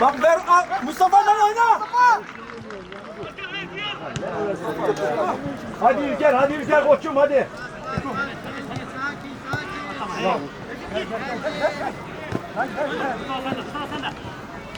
Bak ver Mustafa'dan oyna. Hadi İlker, hadi İlker koçum hadi.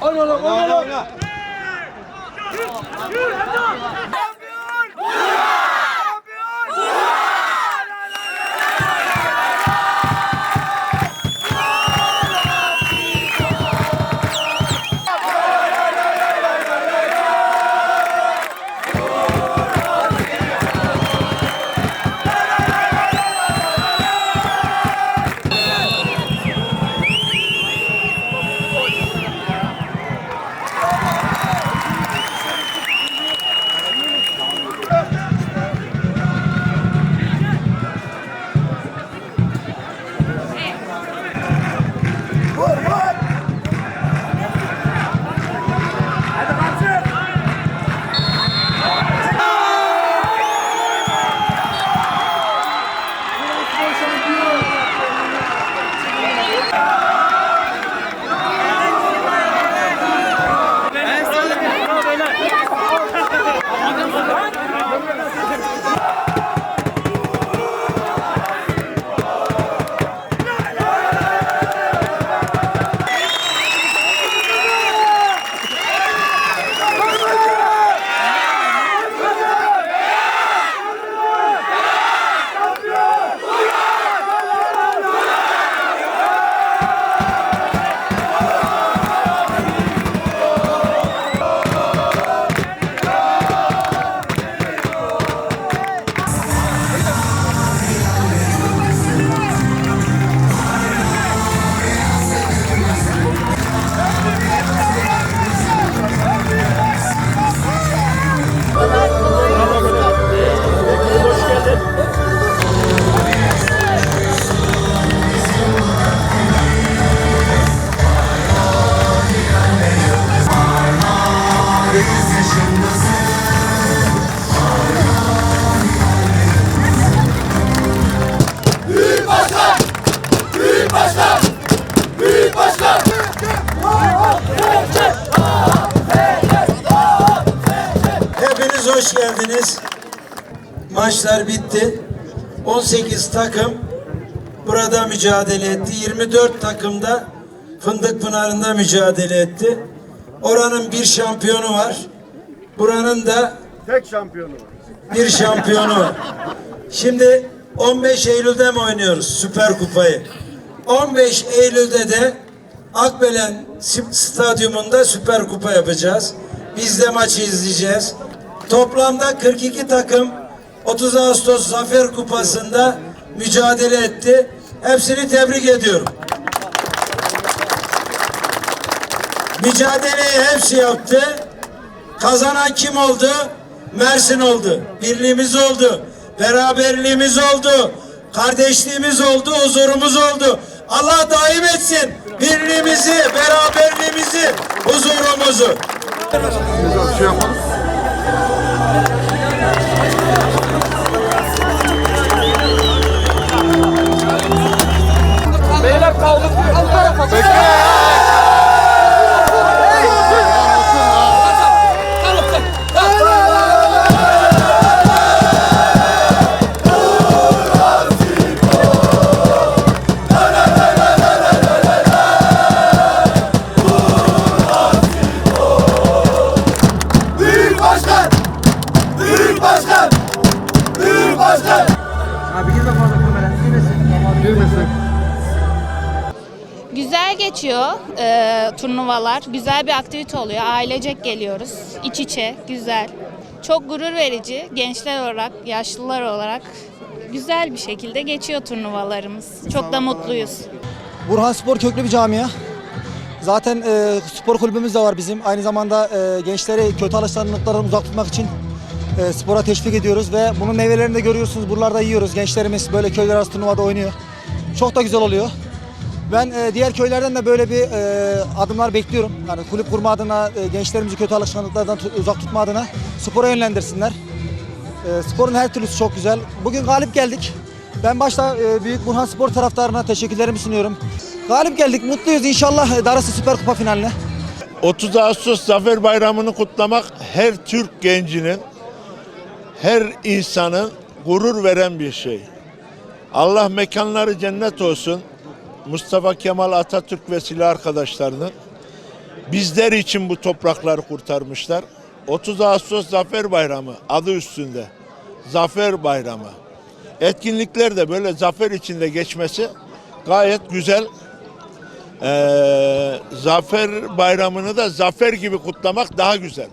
Oyna oyna oyna. oyna. Hepiniz hoş geldiniz. Maçlar bitti. 18 takım burada mücadele etti. 24 takım da Fındık Pınarı'nda mücadele etti. Oranın bir şampiyonu var. Buranın da Tek şampiyonu var. bir şampiyonu var. Şimdi 15 Eylül'de mi oynuyoruz Süper Kupayı? 15 Eylül'de de Akbelen Stadyumunda Süper Kupa yapacağız. Biz de maçı izleyeceğiz. Toplamda 42 takım 30 Ağustos Zafer Kupası'nda mücadele etti. Hepsini tebrik ediyorum. Mücadeleyi hepsi yaptı. Kazanan kim oldu? Mersin oldu. Birliğimiz oldu. Beraberliğimiz oldu. Kardeşliğimiz oldu. Huzurumuz oldu. Allah daim etsin. birliğimizi, beraberliğimizi, huzurumuzu. Büyük Güzel geçiyor e, turnuvalar. Güzel bir aktivite oluyor. Ailecek geliyoruz. İç içe, güzel. Çok gurur verici. Gençler olarak, yaşlılar olarak güzel bir şekilde geçiyor turnuvalarımız. Çok da mutluyuz. Burhan Spor köklü bir camia. Zaten e, spor kulübümüz de var bizim. Aynı zamanda e, gençleri kötü alışkanlıklardan uzak tutmak için e, spora teşvik ediyoruz ve bunun meyvelerini de görüyorsunuz. Buralarda yiyoruz. Gençlerimiz böyle köyler arası turnuvada oynuyor. Çok da güzel oluyor. Ben e, diğer köylerden de böyle bir e, adımlar bekliyorum. Yani kulüp kurma adına, e, gençlerimizi kötü alışkanlıklardan uzak tutma adına spora yönlendirsinler. E, sporun her türlüsü çok güzel. Bugün galip geldik. Ben başta e, Büyük Burhan Spor taraftarına teşekkürlerimi sunuyorum. Galip geldik, mutluyuz. İnşallah e, Süper Kupa finaline. 30 Ağustos Zafer Bayramı'nı kutlamak her Türk gencinin, her insanın gurur veren bir şey. Allah mekanları cennet olsun. Mustafa Kemal Atatürk ve silah arkadaşlarının bizler için bu toprakları kurtarmışlar. 30 Ağustos Zafer Bayramı adı üstünde. Zafer Bayramı. Etkinlikler de böyle zafer içinde geçmesi gayet güzel. Ee, zafer bayramını da zafer gibi kutlamak daha güzel.